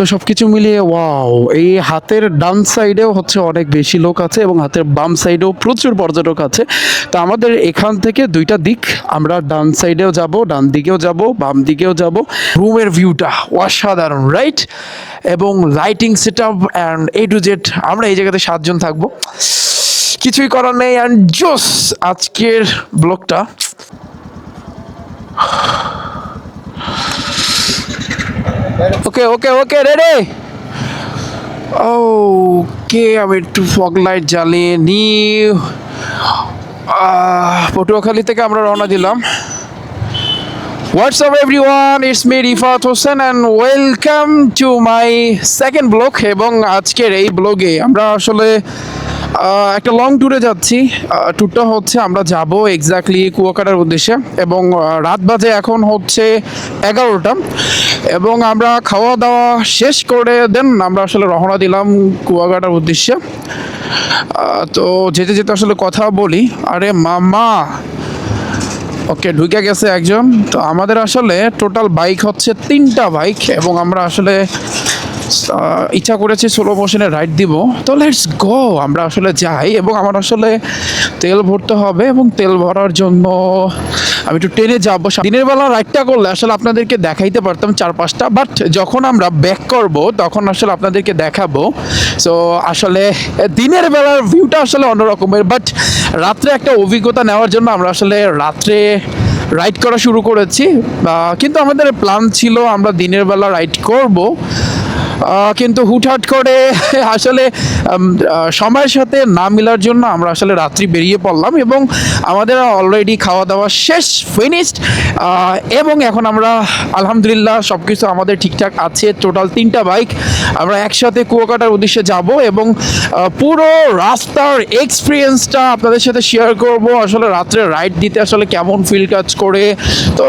তো সব কিছু মিলিয়ে, ওয়াও, এই হাতের ডান সাইডেও হচ্ছে অনেক বেশি লোক আছে এবং হাতের বাম সাইডেও প্রচুর পর্যটক আছে। তো আমাদের এখান থেকে দুইটা দিক, আমরা ডান সাইডেও যাব, ডান দিকেও যাব, বাম দিকেও যাব। রুমের ভিউটা অসাধারণ রাইট এবং lighting set up and A to Z আমরা এই জায়গাতে সাতজন থাকব। কিছুই করার নেই অ্যান্ড জোস আজকের ব্লগটা ওকে ওকে ওকে রেডি ওকে আমি একটু ফগ লাইট জ্বালিয়ে নি পটুয়াখালী থেকে আমরা রওনা দিলাম। What's up everyone it's me Rifat Hossain and welcome to my second blog এবং আজকের এই ব্লগে আমরা আসলে একটা লং ট্যুরে যাচ্ছি। ট্যুরটা হচ্ছে আমরা যাব এক্স্যাক্টলি কুয়াকাটার উদ্দেশ্যে এবং রাত বাজে এখন হচ্ছে এগারোটা এবং আমরা খাওয়া দাওয়া শেষ করে দেন আমরা আসলে রওনা দিলাম কুয়াকাটার উদ্দেশ্যে। তো যেতে যেতে আসলে কথা বলি, আরে মামা, ওকে ঢুকে গেছে একজন। তো আমাদের আসলে টোটাল বাইক হচ্ছে তিনটা বাইক এবং আমরা আসলে ইচ্ছা করেছি সোলো মোশনে রাইড দিব। তো লেটস গো আমরা আসলে যাই এবং আমার আসলে তেল ভরতে হবে এবং তেল ভরার জন্য আমি একটু ট্রেনে যাব। দিনের বেলা রাইডটা করলে আসলে আপনাদেরকে দেখাইতে পারতাম চার পাঁচটা বাট যখন আমরা ব্যাক করব, তখন আসলে আপনাদেরকে দেখাবো। সো আসলে দিনের বেলার ভিউটা আসলে অন্যরকমের বাট রাত্রে একটা অভিজ্ঞতা নেওয়ার জন্য আমরা আসলে রাত্রে রাইড করা শুরু করেছি। কিন্তু আমাদের প্ল্যান ছিল আমরা দিনের বেলা রাইড করব। কিন্তু হুটহাট করে আসলে সময়ের সাথে না মিলার জন্য আমরা আসলে রাত্রি বেরিয়ে পড়লাম এবং আমাদের অলরেডি খাওয়া দাওয়া শেষ ফিনিশড এবং এখন আমরা আলহামদুলিল্লাহ সব কিছু আমাদের ঠিকঠাক আছে টোটাল তিনটা বাইক আমরা একসাথে কুয়াকাটার উদ্দেশ্যে যাব এবং পুরো রাস্তার এক্সপিরিয়েন্সটা আপনাদের সাথে শেয়ার করব। আসলে রাত্রে রাইড দিতে আসলে কেমন ফিল কাজ করে? তো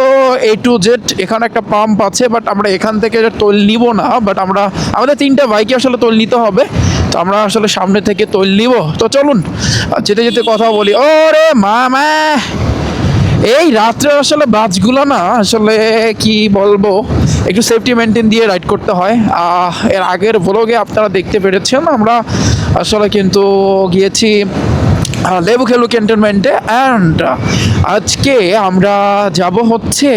এ টু জেড এখানে একটা পাম্প আছে বাট আমরা এখান থেকে তোল নিব না বাট আমরা আমাদের তিনটা বাইকে আসলে তোল নিতে হবে। তো আমরা আসলে সামনে থেকে তোল নিব। তো চলুন যেতে যেতে কথা বলি। ও ওরে মামা! এই রাত্রে আসলে বাসগুলো না, আসলে কি বলব? একটু সেফটি মেনটেন দিয়ে রাইড করতে হয়। এর আগের ব্লগে আপনারা দেখতে পেরেছেন, আমরা আসলে কিন্তু গিয়েছি লেবু খেলু ক্যান্টনমেন্টে অ্যান্ড আজকে আমরা যাব হচ্ছে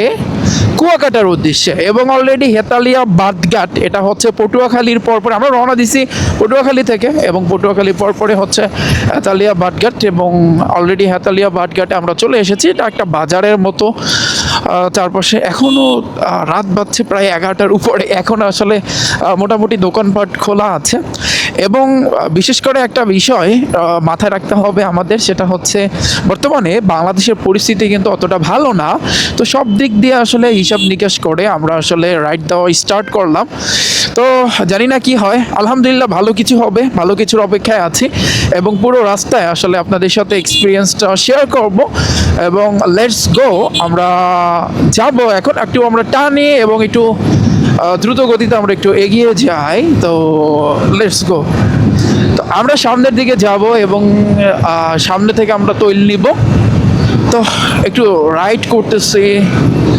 কুয়াকাটার উদ্দেশ্যে এবং অলরেডি হেতালিয়া বাদঘাট এটা হচ্ছে পটুয়াখালীর পরপর, আমরা রওনা দিছি পটুয়াখালী থেকে এবং পটুয়াখালীর পরপরে হচ্ছে হেতালিয়া বাদঘাট এবং অলরেডি হেতালিয়া বাদঘাটে আমরা চলে এসেছি। এটা একটা বাজারের মতো চারপাশে এখনও রাত বাজছে প্রায় এগারোটার উপরে। এখন আসলে মোটামুটি দোকানপাট খোলা আছে। এবং বিশেষ করে একটা বিষয় মাথায় রাখতে হবে আমাদের, সেটা হচ্ছে বর্তমানে বাংলাদেশের পরিস্থিতি কিন্তু অতটা ভালো না। তো সব দিক দিয়ে আসলে হিসাব নিকাশ করে আমরা আসলে রাইড দেওয়া স্টার্ট করলাম। তো জানি না কি হয়। আলহামদুলিল্লাহ ভালো কিছু হবে, ভালো কিছুর অপেক্ষায় আছি এবং পুরো রাস্তায় আসলে আপনাদের সাথে এক্সপিরিয়েন্সটা শেয়ার করব এবং লেটস গো আমরা যাব এখন একটু আমরা টানি এবং একটু দ্রুত গতিতে আমরা একটু এগিয়ে যাই। তো লেটস গো তো, আমরা সামনের দিকে যাব এবং সামনে থেকে আমরা তৈল নিব। তো, একটু রাইড করতেছি,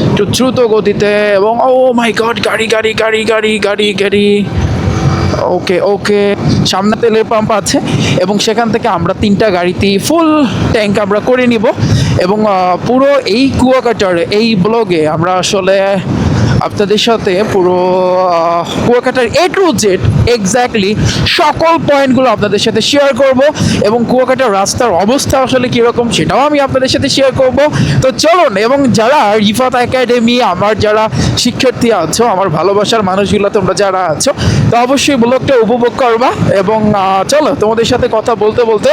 একটু দ্রুত গতিতে এবং ও মাই গড গাড়ি গাড়ি গাড়ি গাড়ি গাড়ি গাড়ি। ওকে ওকে সামনে তেলের পাম্প আছে এবং সেখান থেকে আমরা তিনটা গাড়িতেই ফুল ট্যাঙ্ক আমরা করে নিব এবং পুরো এই কুয়াকাটার এই ব্লগে আমরা আসলে আপনাদের সাথে পুরো কুয়াকাটার এ টু জেড এক্স্যাক্টলি সকল পয়েন্টগুলো আপনাদের সাথে শেয়ার করব এবং কুয়াকাটার রাস্তার অবস্থা আসলে কীরকম সেটাও আমি আপনাদের সাথে শেয়ার করব। তো চলুন, এবং যারা রিফাত একাডেমি আমার যারা শিক্ষার্থী আছো, আমার ভালোবাসার মানুষগুলো তোমরা যারা আছো, তো অবশ্যই ব্লগটা উপভোগ করবা এবং চলো তোমাদের সাথে কথা বলতে বলতে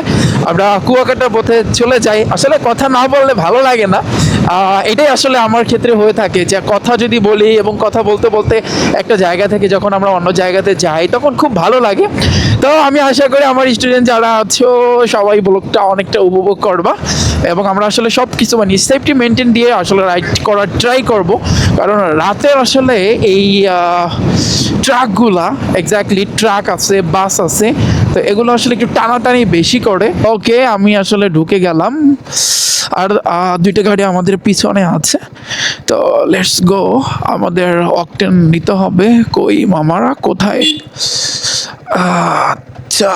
আমরা কুয়াকাটার পথে চলে যাই। আসলে কথা না বললে ভালো লাগে না। এটাই আসলে আমার ক্ষেত্রে হয়ে থাকে যে কথা যদি বলি এবং কথা বলতে বলতে একটা জায়গা থেকে যখন আমরা অন্য জায়গাতে যাই, তখন খুব ভালো লাগে। তো আমি আশা করি আমার স্টুডেন্ট যারা আছো, সবাই ব্লগটা অনেকটা উপভোগ করবা এবং আমরা আসলে সব কিছু মানে সেফটি মেনটেন দিয়ে আসলে রাইড করার ট্রাই করব। কারণ রাতে আসলে এই ট্রাকগুলা এক্স্যাক্টলি ট্রাক আছে বাস আছে তো এগুলো আসলে একটু টানাটানি বেশি করে। ওকে, আমি আসলে ঢুকে গেলাম। আর দুইটা গাড়ি আমাদের পিছনে আছে। তো লেটস গো আমাদের অকটেন নিতে হবে। কই মামারা, কোথায়? আচ্ছা।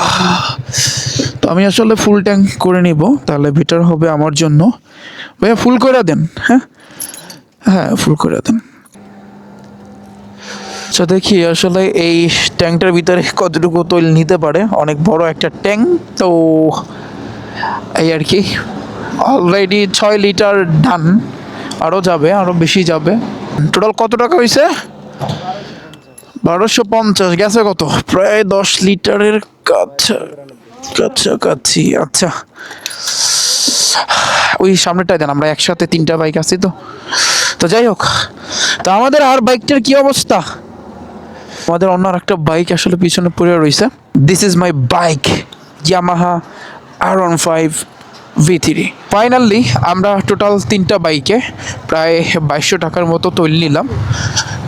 তো আমি আসলে ফুল ট্যাঙ্ক করে নিব। তাহলে বেটার হবে আমার জন্য। ভাইয়া ফুল করে দেন হ্যাঁ? হ্যাঁ ফুল করে দেন। তো দেখি আসলে এই ট্যাঙ্কটার ভিতরে কতটুকু তৈল নিতে পারে। অনেক বড় একটা ট্যাঙ্ক, তো এই আর কি। অলরেডি ছয় লিটার ডান আরও যাবে আরও বেশি যাবে। টোটাল কত টাকা হয়েছে বারোশো পঞ্চাশ, গেছে কত? প্রায় দশ লিটারের কাছা কাছাকাছি আচ্ছা। ওই সামনেটাই দেন, আমরা একসাথে তিনটা বাইক আছি তো। তো যাই হোক, তো আমাদের আর বাইকটার কি অবস্থা? আমাদের অন্য একটা বাইক আসলে পিছনে পড়ে রয়েছে। This is my bike Yamaha R one five V three finally আমরা টোটাল তিনটা বাইকে প্রায় বাইশশো টাকার মতো তৈরি নিলাম।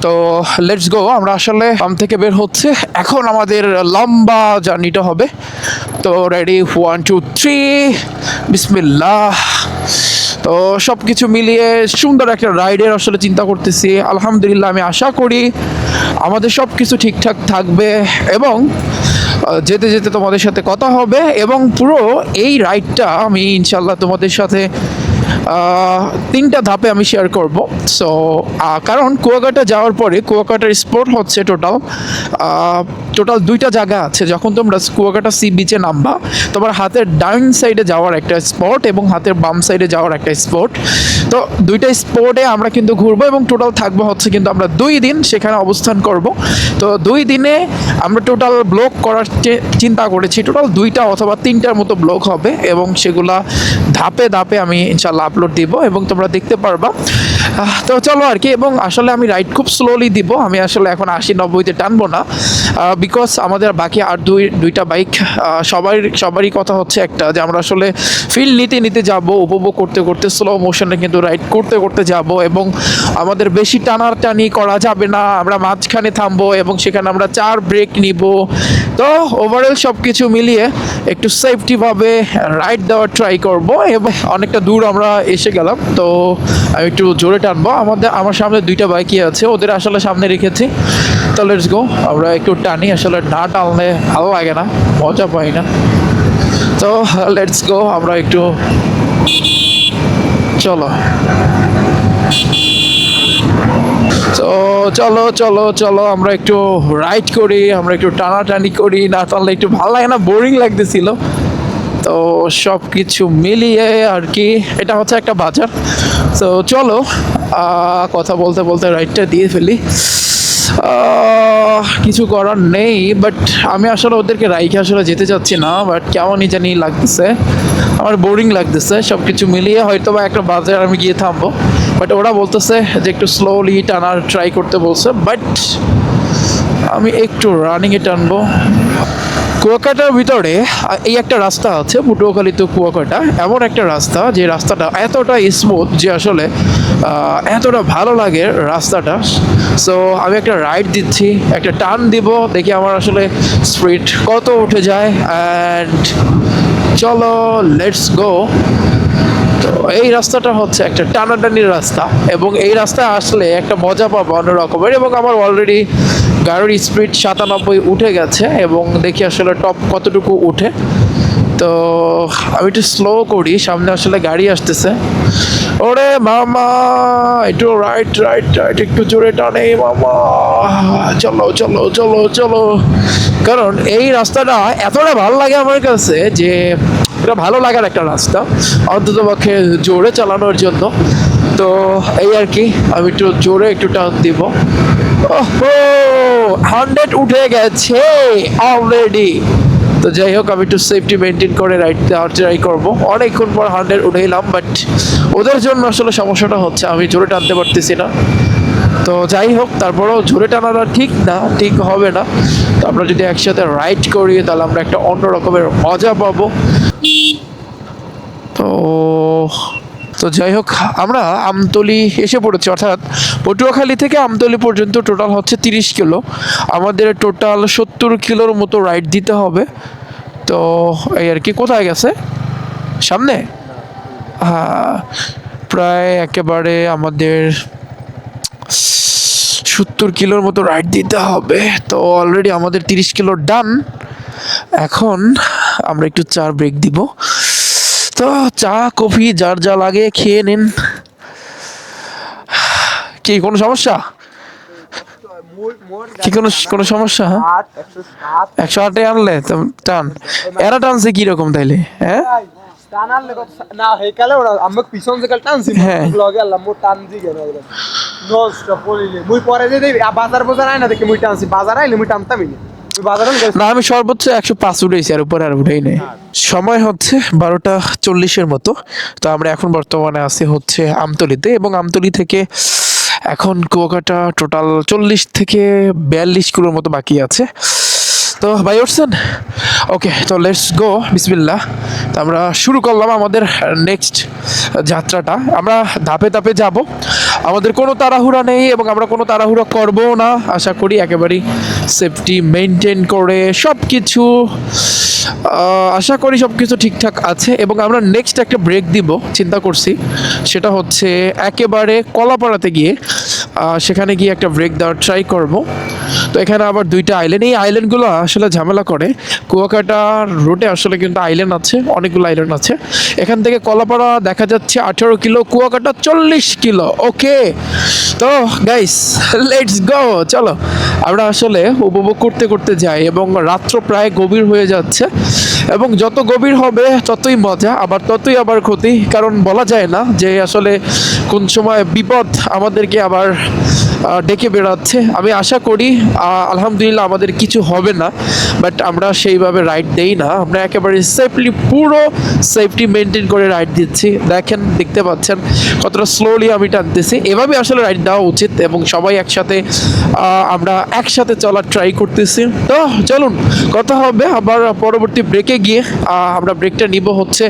তো লেটস গো আমরা আসলে পাম্প থেকে বের হচ্ছে। এখন আমাদের লম্বা জার্নিটা হবে। তো রেডি ওয়ান টু থ্রি বিসমিল্লাহ। তো সব কিছু মিলিয়ে সুন্দর একটা রাইডের আসলে চিন্তা করতেছি। আলহামদুলিল্লাহ আমি আশা করি আমাদের সব কিছু ঠিকঠাক থাকবে এবং যেতে যেতে তোমাদের সাথে কথা হবে এবং পুরো এই রাইডটা আমি ইনশাল্লাহ তোমাদের সাথে তিনটা ধাপে আমি শেয়ার করব। সো কারণ কুয়াকাটা যাওয়ার পরে কুয়াকাটার স্পট হচ্ছে টোটাল টোটাল দুইটা জায়গা আছে। যখন তোমরা কুয়াকাটা সি বিচে নামবা, তোমার হাতের ডাইন সাইডে যাওয়ার একটা স্পট এবং হাতের বাম সাইডে যাওয়ার একটা স্পট তো দুইটা স্পটে আমরা কিন্তু ঘুরবো এবং টোটাল থাকব হচ্ছে কিন্তু আমরা দুই দিন সেখানে অবস্থান করব। তো দুই দিনে আমরা টোটাল ব্লক করার চিন্তা করেছি। টোটাল দুইটা অথবা তিনটার মতো ব্লক হবে এবং সেগুলা ধাপে ধাপে আমি ইনশাল্লাহ আপলোড দিব এবং তোমরা দেখতে পারবা। তো চলো আর কি, এবং আসলে আমি রাইড খুব স্লোলি দিব। আমি আসলে এখন আশি নব্বইতে টানবো না। বিকজ আমাদের বাকি আর দুই, দুইটা বাইক সবার, সবারই কথা হচ্ছে একটা, যে আমরা আসলে ফিল নিতে নিতে যাব, উপভোগ করতে করতে স্লো মোশনে কিন্তু রাইড করতে করতে যাব এবং আমাদের বেশি টানার টানি করা যাবে না। আমরা মাঝখানে থামবো এবং সেখানে আমরা চার ব্রেক নিব। তো ওভারঅল সব কিছু মিলিয়ে একটু সেফটিভাবে রাইড দেওয়ার ট্রাই করব। এবং অনেকটা দূর আমরা এসে গেলাম। তো আমি একটু জোরে টানবো। আমাদের, আমার সামনে দুইটা বাইকই আছে। ওদের আসলে সামনে রেখেছি। তো লেটস গো আমরা একটু টানি। আসলে না টানলে ভালো লাগে না। মজা পাই না। তো লেটস গো আমরা একটু চলো। তো চলো চলো চলো, আমরা একটু রাইড করি, আমরা একটু টানাটানি করি। না টানলে একটু ভালো লাগে না বোরিং লাগতেছিল। তো সব কিছু মিলিয়ে আর কি, এটা হচ্ছে একটা বাজার। তো চলো কথা বলতে বলতে রাইডটা দিয়ে ফেলি। কিছু করার নেই বাট আমি আসলে ওদেরকে রাইখে আসলে যেতে চাচ্ছি না বাট কেমনই জানি লাগতেছে। আমার বোরিং লাগতেছে সব কিছু মিলিয়ে হয়তো বা একটা বাজার আমি গিয়ে থামবো। বাট ওরা বলতেছে যে একটু স্লোলি টানার ট্রাই করতে বলছে বাট আমি একটু রানিংয়ে টানবো। কুয়াকাটার ভিতরে এই একটা রাস্তা আছে, পটুয়াখালী তো কুয়াকাটা, এমন একটা রাস্তা যে রাস্তাটা এতটা স্মুথ যে আসলে এতটা ভালো লাগে রাস্তাটা। সো আমি একটা রাইড দিচ্ছি, একটা টান দিব, দেখি আমার আসলে স্পিড কত উঠে যায় অ্যান্ড চলো লেটস গো তো এই রাস্তাটা হচ্ছে একটা টানাটানির রাস্তা এবং এই রাস্তায় আসলে একটা মজা পাবো অন্য রকমের এবং আমার অলরেডি গাড়ির স্পিড সাতানব্বই উঠে গেছে এবং দেখি আসলে টপ কতটুকু উঠে। তো আমি একটু স্লো করি, সামনে আসলে গাড়ি আসতেছে। ওরে মামা, একটু রাইট রাইট রাইট একটু জোরে টানে মামা। চলো চলো চলো চলো। কারণ এই রাস্তাটা এতটা ভালো লাগে আমার কাছে যে এটা ভালো লাগার একটা রাস্তা, অন্তত পক্ষে জোরে চালানোর জন্য। তো এই আর কি, আমি একটু জোরে একটু টান দিব। হান্ড্রেড উঠে গেছে অলরেডি তো যাই হোক, আমি একটু সেফটি মেনটেন করে রাইড ট্রাই করব। অনেকক্ষণ পর হান্ড্রেড উঠে এলাম বাট ওদের জন্য আসলে সমস্যাটা হচ্ছে, আমি জোরে টানতে পারতেছি না। তো যাই হোক, তারপরেও জোরে টানাটা ঠিক না, ঠিক হবে না। তো আমরা যদি একসাথে রাইড করি, তাহলে আমরা একটা অন্য রকমের মজা পাবো। তো তো যাই হোক, আমরা আমতলি এসে পড়েছি। অর্থাৎ পটুয়াখালী থেকে আমতলি পর্যন্ত টোটাল হচ্ছে তিরিশ কিলো। আমাদের টোটাল সত্তর কিলোর মতো রাইড দিতে হবে। তো এই আর কি, কোথায় গেছে? সামনে? হ্যাঁ প্রায় একেবারে আমাদের সত্তর কিলোর মতো রাইড দিতে হবে। তো অলরেডি আমাদের তিরিশ কিলো ডান এখন আমরা একটু চার ব্রেক দিব। তো চা কফি যার যা লাগে খেয়ে নিন। কি কোনো সমস্যা? কি কোনো কোনো সমস্যা? হ্যাঁ একশো আটে আনলে তো টান। এরা টানছে কীরকম তাইলে হ্যাঁ? হ্যাঁ। বাজার বাজার আয় না দেখে মুই টানছি। বাজার আইলে মুই টানতামই না। না, আমি সর্বোচ্চ একশো পাঁচ উঠেছি আর উপরে আর উঠেই নেই। সময় হচ্ছে বারোটা চল্লিশের মতো। তো আমরা এখন বর্তমানে আছি হচ্ছে আমতলিতে এবং আমতলি থেকে এখন কুয়াকাটা টোটাল চল্লিশ থেকে বিয়াল্লিশ কিলোর মতো বাকি আছে। তো ভাই উঠছেন ওকে, তো লেটস গো বিসমিল্লাহ। তো আমরা শুরু করলাম আমাদের নেক্সট যাত্রাটা। আমরা ধাপে ধাপে যাব। আমাদের কোনো তাড়াহুড়া নেই এবং আমরা কোনো তাড়াহুড়া করবও না। আশা করি একেবারেই সেফটি মেনটেন করে সব কিছু আশা করি সব কিছু ঠিকঠাক আছে। এবং আমরা নেক্সট একটা ব্রেক দিব, চিন্তা করছি। সেটা হচ্ছে একেবারে কলাপাড়াতে গিয়ে সেখানে গিয়ে একটা ব্রেক দেওয়ার ট্রাই করব। তো এখানে আবার দুইটা আইল্যান্ড এই আইল্যান্ডগুলো আসলে ঝামেলা করে। কুয়াকাটা রোডে আসলে কিন্তু আইল্যান্ড আছে, অনেকগুলো আইল্যান্ড আছে। এখান থেকে কলাপাড়া দেখা যাচ্ছে আঠেরো কিলো, কুয়াকাটা চল্লিশ কিলো ওকে তো গাইস লেটস গো চলো। আমরা আসলে উপভোগ করতে করতে যাই এবং রাত্র প্রায় গভীর হয়ে যাচ্ছে। এবং যত গভীর হবে, ততই মজা, আবার ততই আবার ক্ষতি। কারণ বলা যায় না যে আসলে কোন সময় বিপদ আমাদেরকে আবার ডেকে বেড়াচ্ছে। আমি আশা করি আলহামদুলিল্লাহ আমাদের কিছু হবে না বাট আমরা সেইভাবে রাইড দেই না। আমরা একেবারে সেফলি পুরো সেফটি মেনটেন করে রাইড দিচ্ছি। দেখেন, দেখতে পাচ্ছেন কতটা স্লোলি আমি টানতেছি। এভাবে আসলে রাইড দেওয়া উচিত এবং সবাই একসাথে আমরা একসাথে চলার ট্রাই করতেছি। তো চলুন, কথা হবে আবার পরবর্তী ব্রেকে গিয়ে আমরা ব্রেকটা নিব হচ্ছে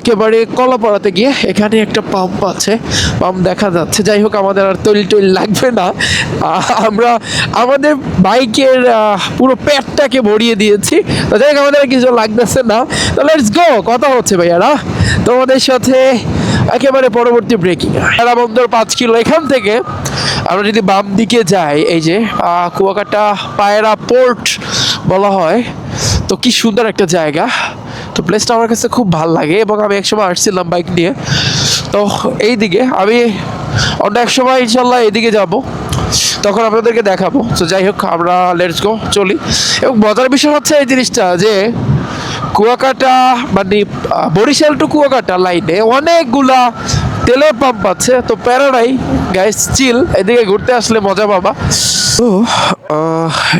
একেবারে কলাপাড়াতে গিয়ে। এখানে একটা পাম্প আছে পাম্প দেখা যাচ্ছে। যাই হোক, আমাদের আর তৈল টৈল লাগবে না। আহ, আমরা আমাদের বাইকের পুরো প্যাটটাকে ভরিয়ে দিয়েছি। তো যাই আমাদের কিছু লাগতেছে না। তো লেটস গো কথা হচ্ছে ভাইয়ারা। তোমাদের সাথে একেবারে পরবর্তী ব্রেকিং বন্দর পাঁচ কিলো এখান থেকে আমরা যদি বাম দিকে যাই এই যে কুয়াকাটা পায়রা পোর্ট বলা হয় তো কি সুন্দর একটা জায়গা। তো প্লেসটা আমার কাছে খুব ভালো লাগে এবং আমি একসময় আসছিলাম বাইক নিয়ে। তো এই দিকে আমি অন্য এক সময় ইনশাল্লাহ এইদিকে যাব। তখন আপনাদেরকে দেখাবো। তো যাই হোক, আমরা লেটস গো চলি। এবং মজার বিষয় হচ্ছে এই জিনিসটা যে কুয়াকাটা মানে বরিশাল টু কুয়াকাটা লাইনে অনেকগুলা তেলের পাম্প আছে। তো প্যারাডাই গাইস চিল এদিকে ঘুরতে আসলে মজা পাবা। তো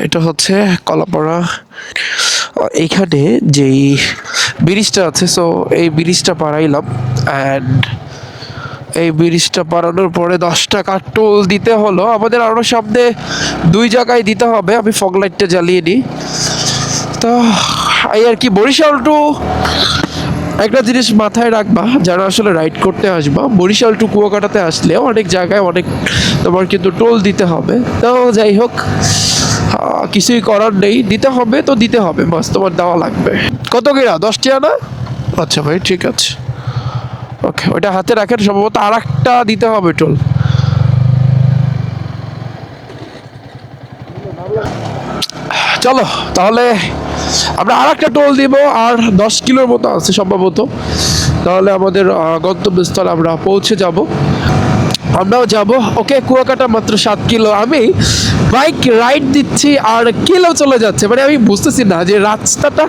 এটা হচ্ছে কলাপাড়া। এইখানে যেই ব্রিজটা আছে সো এই ব্রিজটা পাড়াইলাম অ্যান্ড এই ব্রিজটা পারানোর পরে দশ টাকা টোল দিতে হলো। আমাদের আরও সামনে দুই জায়গায় দিতে হবে, আমি ফগ লাইটটা জ্বালিয়ে নিই। তো এই আর কি, বরিশাল টু একটা জিনিস মাথায় রাখবা, যারা আসলে রাইড করতে আসবা, বরিশাল টু কুয়াকাটাতে আসলে অনেক জায়গায় অনেক তোমার কিন্তু টোল দিতে হবে। তো যাই হোক কিছুই করার নেই। দিতে হবে তো দিতে হবে বাস তোমার দেওয়া লাগবে। কত কিরা? দশ টাকা না? আচ্ছা ভাই, ঠিক আছে। ওকে, ওইটা হাতে রাখেন, সম্ভবত আর একটা দিতে হবে টোল চলো, তাহলে আমরা আর একটা টোল দিব, আর দশ কিলোর মতো আছে সম্ভবত। তাহলে আমাদের গন্তব্যস্থলে আমরা পৌঁছে যাব। আমরাও যাব। ওকে, কুয়াকাটা মাত্র সাত কিলো। আমি বাইক রাইড দিচ্ছি আর কিলো চলে যাচ্ছে। মানে আমি বুঝতেছি না যে রাস্তাটা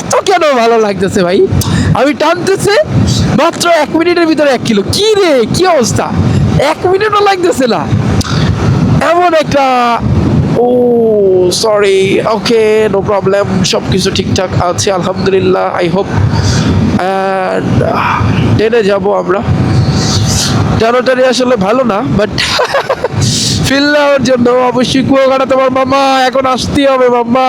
এত কেন ভালো লাগতেছে ভাই? আমি টানতেছে মাত্র এক মিনিটের ভিতরে এক কিলো। কি রে, কি অবস্থা? এক মিনিটও লাগতেছে না। এমন একটা, ও সরি ওকে নো প্রবলেম সব কিছু ঠিকঠাক আছে, আলহামদুলিল্লাহ আই হোপ অ্যান্ড ট্রেনে যাব আমরা। টানাটানি আসলে ভালো না বাট ফিল নেওয়ার জন্য অবশ্যই কুয়াকাটা তোমার মামা, এখন আসতেই হবে মাম্মা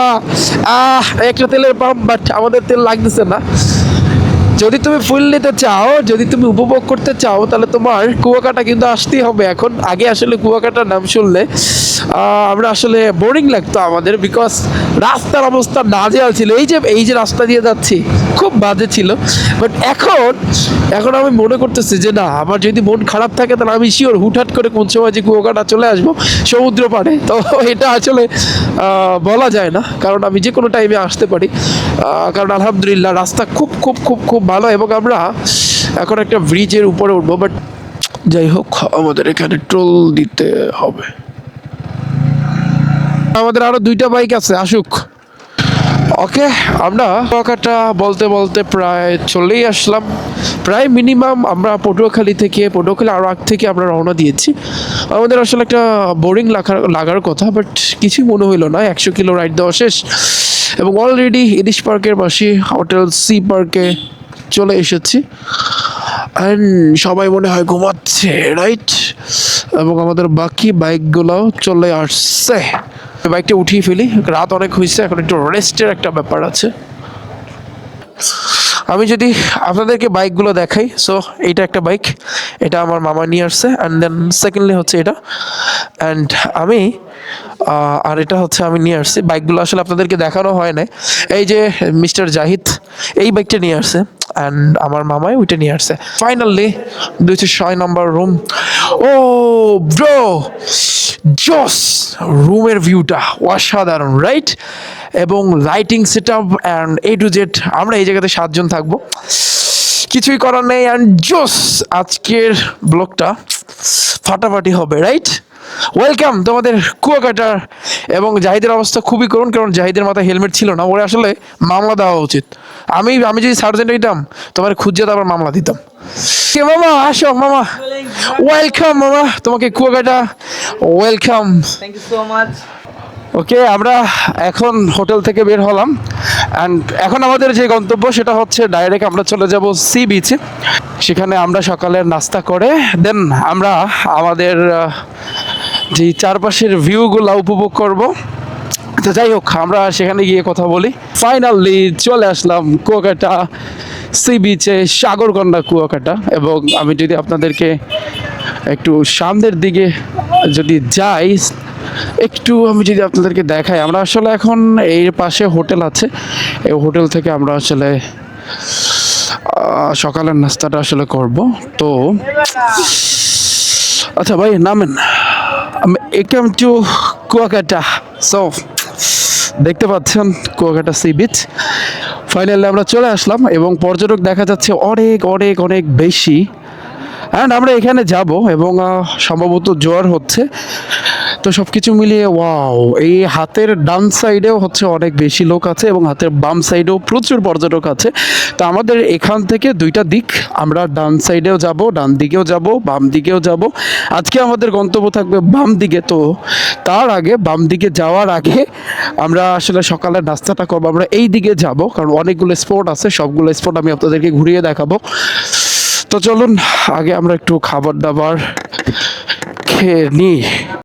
আহ, একটা তেলের পাম্প বাট আমাদের তেল লাগতেছে না। যদি তুমি ফুল নিতে চাও, যদি তুমি উপভোগ করতে চাও, তাহলে তোমার কুয়াকাটা কিন্তু আসতেই হবে। এখন আগে আসলে কুয়াকাটার নাম শুনলে আমরা আসলে বোরিং লাগতো আমাদের বিকজ রাস্তার অবস্থা নাজেহাল ছিল। এই যে এই যে রাস্তা দিয়ে যাচ্ছি, খুব বাজে ছিল। বাট এখন এখন আমি মনে করতেছি যে না, আমার যদি মন খারাপ থাকে, তাহলে আমি শিওর হুটহাট করে কোন সময় যে কুয়াকাটা চলে আসব, সমুদ্র পাড়ে। তো এটা আসলে বলা যায় না, কারণ আমি যে কোনো টাইমে আসতে পারি। কারণ আলহামদুলিল্লাহ রাস্তা খুব খুব খুব খুব ভালো, এবং আমরা এখন একটা ব্রিজের উপরে উঠবো বাট যাই হোক, আমাদের এখানে টোল দিতে হবে। আমাদের আরও দুইটা বাইক আছে, আসুক। ওকে আমরা কুয়াকাটা বলতে বলতে প্রায় চলেই আসলাম। প্রায় মিনিমাম আমরা পটুয়াখালী থেকে, পটুয়াখালী আরও আগ থেকে আমরা রওনা দিয়েছি। আমাদের আসলে একটা বোরিং লাগার লাগার কথা বাট কিছুই মনে হইল না, একশো কিলো রাইড দেওয়া শেষ। এবং অলরেডি ইলিশ পার্কের পাশে হোটেল সি পার্কে চলে এসেছি। অ্যান্ড সবাই মনে হয় ঘুমাচ্ছে রাইট এবং আমাদের বাকি বাইকগুলোও চলে আসছে। বাইকটা উঠিয়ে ফেলি, রাত অনেক হয়েছে, এখন একটু রেস্টের একটা ব্যাপার আছে। আমি যদি আপনাদেরকে বাইকগুলো দেখাই সো এইটা একটা বাইক, এটা আমার মামা নিয়ে আসছে। অ্যান্ড দেন সেকেন্ডলি হচ্ছে এটা অ্যান্ড আমি আর এটা হচ্ছে আমি নিয়ে আসছি। বাইকগুলো আসলে আপনাদেরকে দেখানো হয় না এই যে মিস্টার জাহিদ, এই বাইকটা নিয়ে আসছে। অ্যান্ড আমার মামাই ওইটা নিয়ে আসছে। ফাইনালি দুইশো ছয় নম্বর রুম ও ব্রো জস রুমের ভিউটা অসাধারণ রাইট এবং lighting set up and A to Z আমরা এই জায়গাতে সাতজন থাকব। কিছুই করার নেই অ্যান্ড জোস আজকের ব্লগটা ফাটাফাটি হবে রাইট ওয়েলকাম তোমাদের কুয়াকাটার এবং জাহিদের অবস্থা খুবই করুন কারণ জাহিদের মাথায় হেলমেট ছিল না ওরে আসলে মামলা দেওয়া উচিত। আমি আমি যদি সার্জেন্ট হইতাম তোমার খুঁজে তারপর মামলা দিতাম। কে মামা আসো মামা। ওয়েলকাম মামা তোমাকে Kuakata welcome thank you so much. Okay আমরা এখন হোটেল থেকে বের হলাম। অ্যান্ড এখন আমাদের যে গন্তব্য সেটা হচ্ছে ডাইরেক্ট আমরা চলে যাব সি বিচে সেখানে আমরা সকালের নাস্তা করে দেন আমরা আমাদের যে চারপাশের ভিউগুলো উপভোগ করব। তো যাই হোক, আমরা সেখানে গিয়ে কথা বলি। ফাইনালি চলে আসলাম কুয়াকাটা সি বিচে সাগরকন্ডা কুয়াকাটা। এবং আমি যদি আপনাদেরকে একটু সামনের দিকে যদি যাই একটু আমি যদি আপনাদেরকে দেখাই, আমরা আসলে এখন এর পাশে হোটেল আছে। এই হোটেল থেকে আমরা আসলে সকালের নাস্তাটা আসলে করব। তো আচ্ছা ভাই, নামেন। একাম টু কুয়াকাটা সো দেখতে পাচ্ছেন কুয়াকাটা সি বিচ। ফাইনালি আমরা চলে আসলাম এবং পর্যটক দেখা যাচ্ছে অনেক অনেক অনেক বেশি। অ্যান্ড আমরা এখানে যাব এবং সম্ভবত জোয়ার হচ্ছে। তো সব কিছু মিলিয়ে ওয়াও এই হাতের ডান সাইডেও হচ্ছে অনেক বেশি লোক আছে এবং হাতের বাম সাইডেও প্রচুর পর্যটক আছে। তো আমাদের এখান থেকে দুইটা দিক, আমরা ডান সাইডেও যাব, ডান দিকেও যাব, বাম দিকেও যাব। আজকে আমাদের গন্তব্য থাকবে বাম দিকে। তো তার আগে বাম দিকে যাওয়ার আগে আমরা আসলে সকালে নাস্তাটা করব। আমরা এই দিকে যাব, কারণ অনেকগুলো স্পট আছে, সবগুলো স্পট আমি আপনাদেরকে ঘুরিয়ে দেখাবো। তো চলুন, আগে আমরা একটু খাবার দাবার খেয়ে নিই।